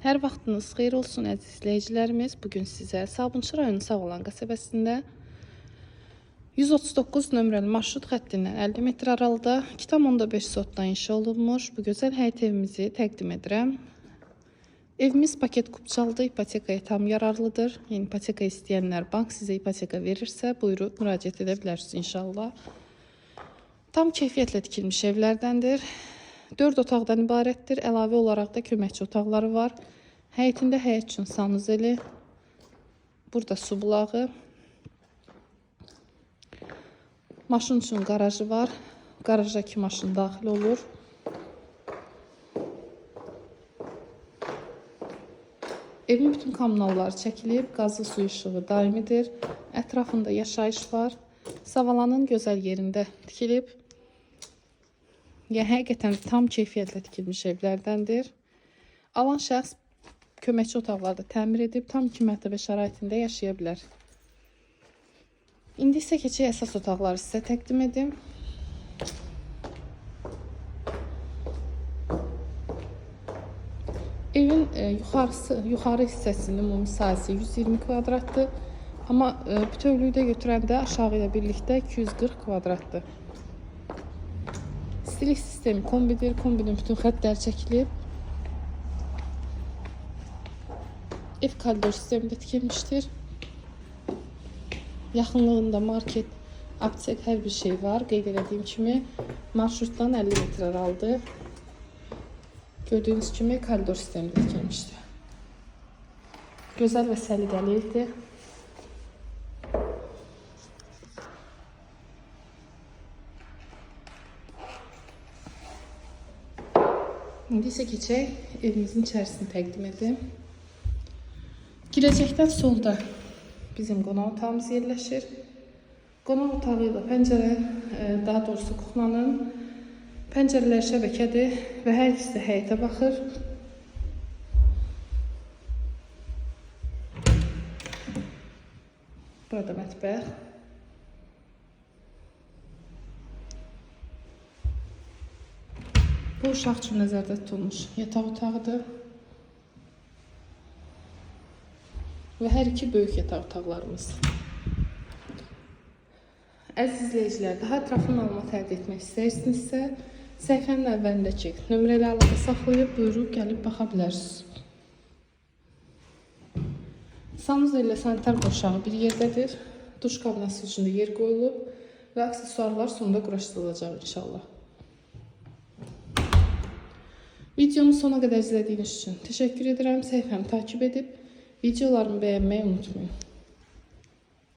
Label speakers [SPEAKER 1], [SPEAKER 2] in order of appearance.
[SPEAKER 1] Hər vaxtınız xeyir olsun əziz izləyicilərimiz. Bu gün sizə Sabunçu rayonu Sağolan qəsəbəsində 139 nömrəli marşrut xəttindən 50 metr aralıda 2,5 sotdan inşa olunmuş bu gözəl həyət evimizi təqdim edirəm. Evimiz paket kupçalıdır, ipotekaya tam yararlıdır. Yəni ipoteka istəyənlər bank sizə ipoteka verirsə, buyurub müraciət edə bilərsiniz inşallah. Tam keyfiyyətlə tikilmiş evlərdəndir. 4 otaqdan ibarətdir. Əlavə olaraq da köməkçi otaqları var. Həyətində həyət üçün sanuzeli. Burada su bulağı. Maşın üçün qarajı var. Qaraja iki maşın daxil olur. Evin bütün kommunalları çəkilib, qazlı su işığı daimidir. Ətrafında yaşayış var. Savalanın gözəl yerində tikilib. Yəni həqiqətən tam keyfiyyətlə tikilmiş evlərdəndir. Alan şəxs köməkçi otaqlarda təmir edib tam 2 mərtəbə şəraitində yaşaya bilər. İndi isə keçək əsas otaqları sizə təqdim edim. Evin e, yuxarısı, yuxarı hissəsinin ümumi sahəsi 120 kvadratdır. Amma e, bütövlükdə götürəndə aşağı ilə birlikdə 240 kvadratdır. Stilik sistemi kombidir. Kombinin bütün xəttləri çəkilib. Ev koridor sistemi də tikilmişdir. Yaxınlığında market, aptek hər bir şey var. Qeyd etdiyim kimi marşrutdan 50 metr aralıdır. Gördüğünüz kimi koridor sistemi də tikilmişdir. Gözəl və səliqəli evdir. İsə keçək evimizin içərisini təqdim edim. Girəcəkdən solda bizim qonaq otağımız yerləşir. Qonaq otağı ilə pəncərə, e, daha doğrusu kuxlanın pəncərələri şəbəkədir və hər ikisi də həyətə baxır. Burada mətbəx. Bu uşaq üçün nəzərdə tutulmuş yataq otağıdır. Və hər iki böyük yataq otaqlarımız. Əziz izləyicilər, daha ətraflı məlumat əldə etmək istəyirsinizsə, səhifənin əvvəlindəki nömrəli əlaqə saxlayıb buyurub gəlib baxa bilərsiniz. Sanuzel ilə sanitar qoşağı bir yerdədir. Duş kabinası üçün də yer qoyulub və aksesuarlar sonunda quraşdırılacaq inşallah. Videomu sona qədər izlədiyiniz üçün təşəkkür edirəm. Səhifəmi takip edib videolarımı bəyənməyi unutmayın.